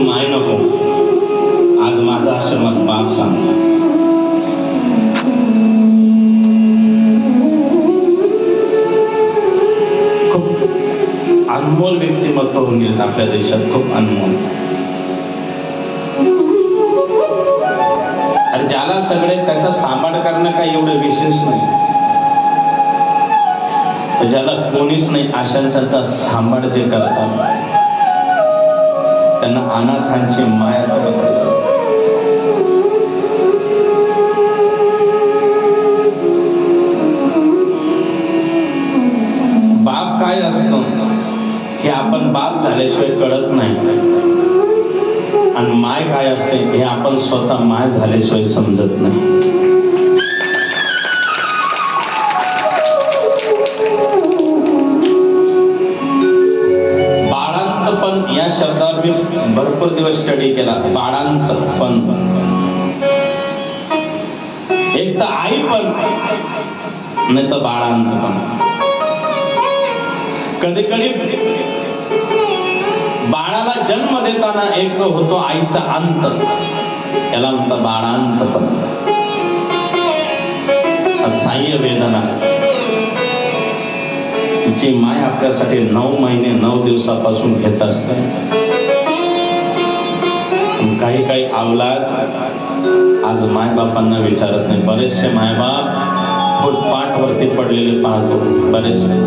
माय नको. आज माझा आश्रमात बाप सांगतो. खूप अनमोल व्यक्तिमत्व होऊन गेले आपल्या देशात. खूप अनमोल. अरे ज्याला सगळे त्याचा सांभाळ करणं काही एवढं विशेष नाही. ज्याला कोणीच नाही अशा त्यांचा सांभाळ जे करतात. त्यांना अनाथांची माया करत बाप काय असतो? हे आपण बाप झाल्याशिवाय कळत नाही. आणि माय काय असते? हे आपण स्वतः माय झाल्याशिवाय समजत नाही. नाही तर बाळांतपण कधी कधी बाळाला जन्म देताना एक होतो आईचा अंत. याला म्हणतात बाळांतपण सहाय्य वेदना. जी माय आपल्यासाठी नऊ महिने नऊ दिवसापासून घेत असते. काही काही अवलाद आज मायबापांना विचारत नाही. बरेचसे मायबाप फुटपाथ वरती पडलेले पाहतो बरेचसे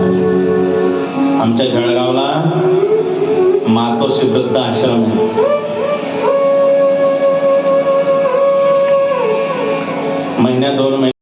आमच्या जळगावला मातोश्री वृद्ध आश्रम आहे. महिन्या दोन महिने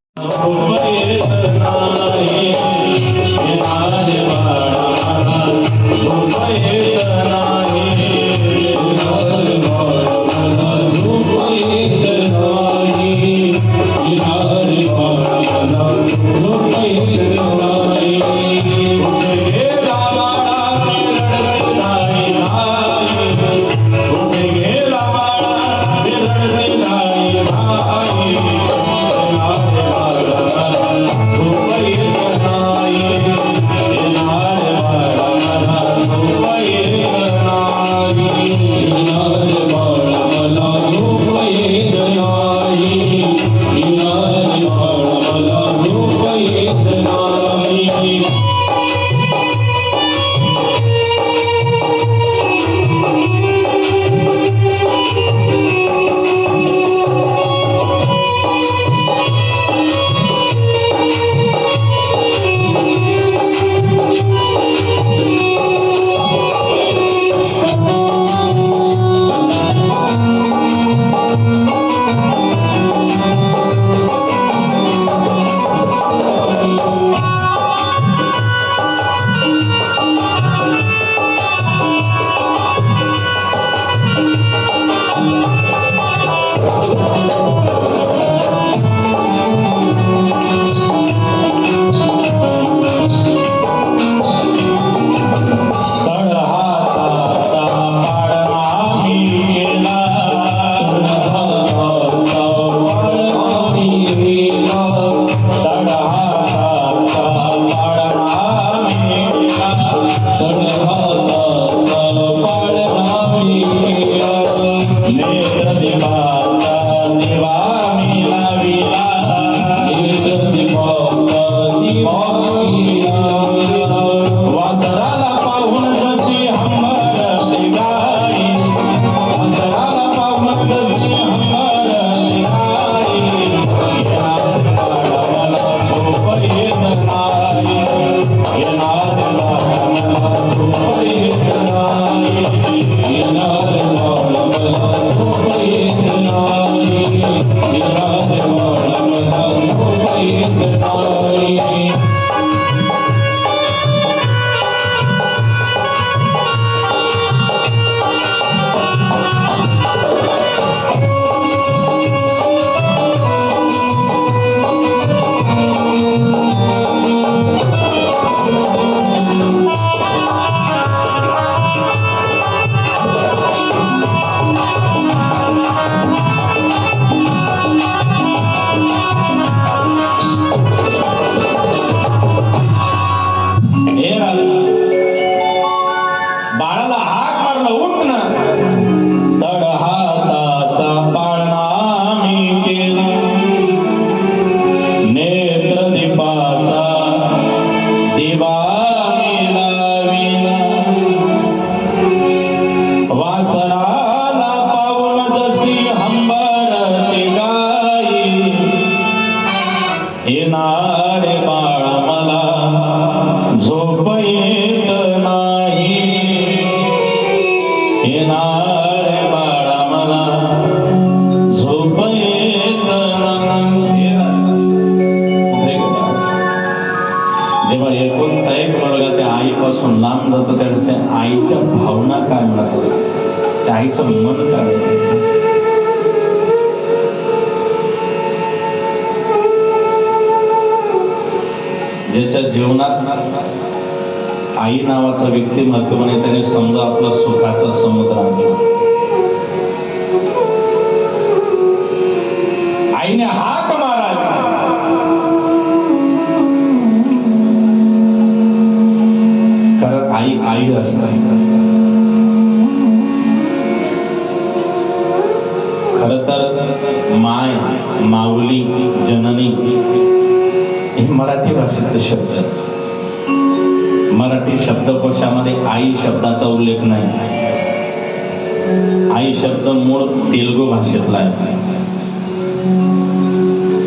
ज्याच्या जीवनात आई नावाचं व्यक्तिमत्व म्हणे त्याने समजा आपला सुखाचा समुद्र आणला. आईने हात मारा कारण आई आई असणार खर तर माय माऊली जननी हे मराठी भाषेतले शब्द आहेत. मराठी शब्दकोशामध्ये आई शब्दाचा उल्लेख नाही. आई शब्द मूळ तेलुगू भाषेतला आहे.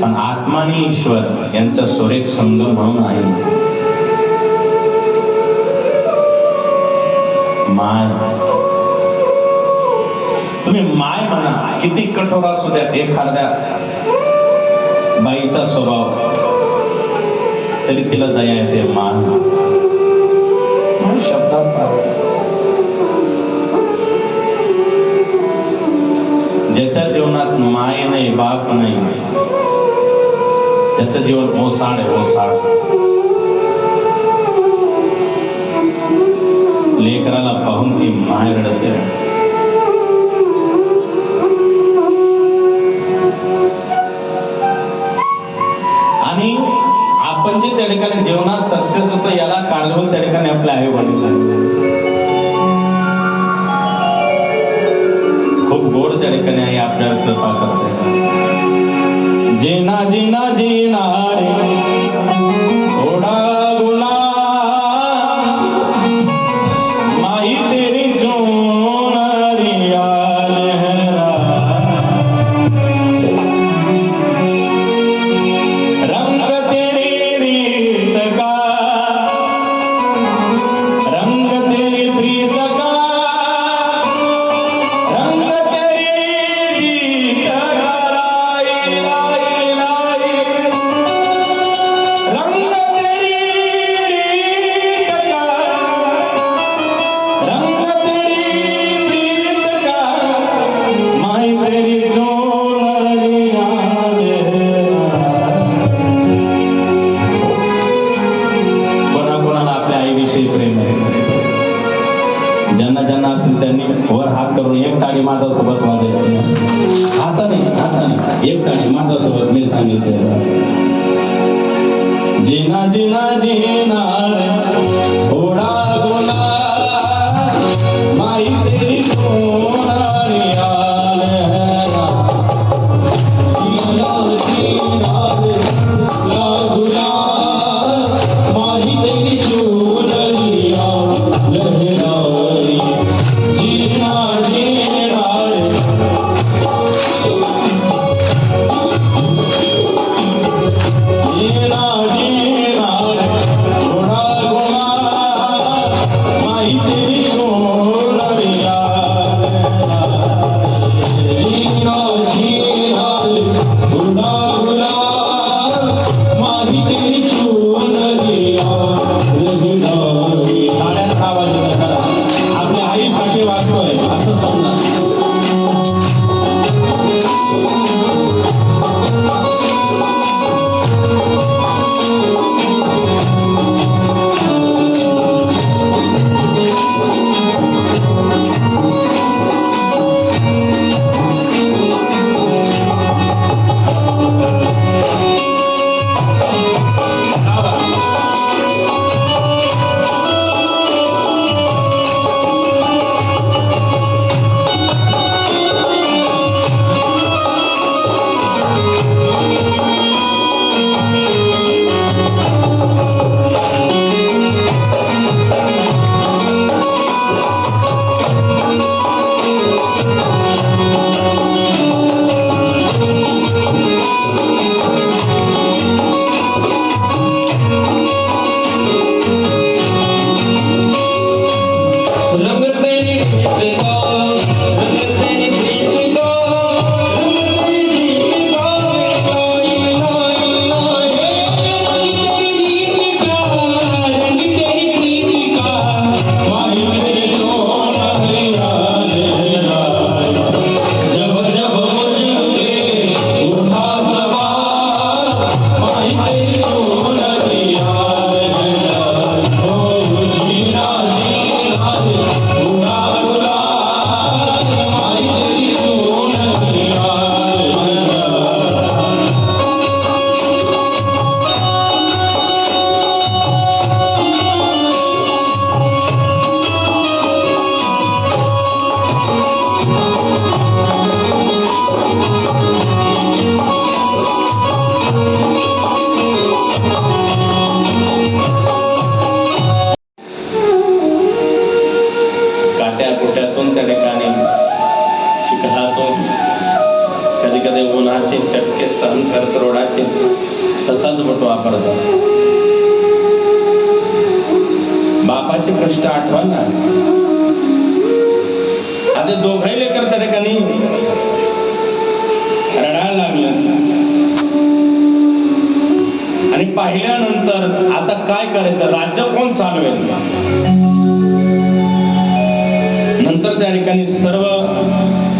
पण आत्मा आणि ईश्वर यांचा सुरेख संगम म्हणून आहे. माय. तुम्ही माय म्हणा किती कठोर असू द्या एखाद्या बाईचा स्वभाव. तरी तिला दया येते मान. शब्दात ज्याच्या जीवनात माय नाही बाप नाही. त्याचं जीवन ओसाड आहे ओसाड. लेकराला पाहून ती माय रडते. आणि आपण जे त्या ठिकाणी जीवनात सक्सेस होतो याला कारणीभूत त्या ठिकाणी आपले आई वडील खूप गोड त्या ठिकाणी आई आपल्याला कृपा माझ्यासोबत वाजायची हाताने हाताने एक टाळी माझ्यासोबत मी सांगितलं जिना जिना जिना फोटो वापरतो बापाचे कष्ट आठवा ना. आता दोघाही लेकर रे का रडायला लागलं. आणि पाहिल्यानंतर आता काय करायचं? राज्य कोण चालवेल? नंतर त्या ठिकाणी सर्व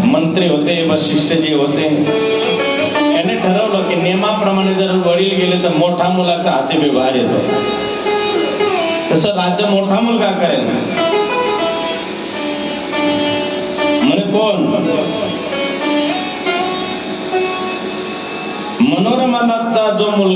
मंत्री होते वशिष्ठजी होते त्याने ठरवलं की नियमाप्रमाणे जर वडील गेले तर मोठा मुलाचा हाती व्यवहार येतो. तसं राज्य मोठा मुलगा करेल. म्हणे कोण? मनोरमानाचा जो मुलगा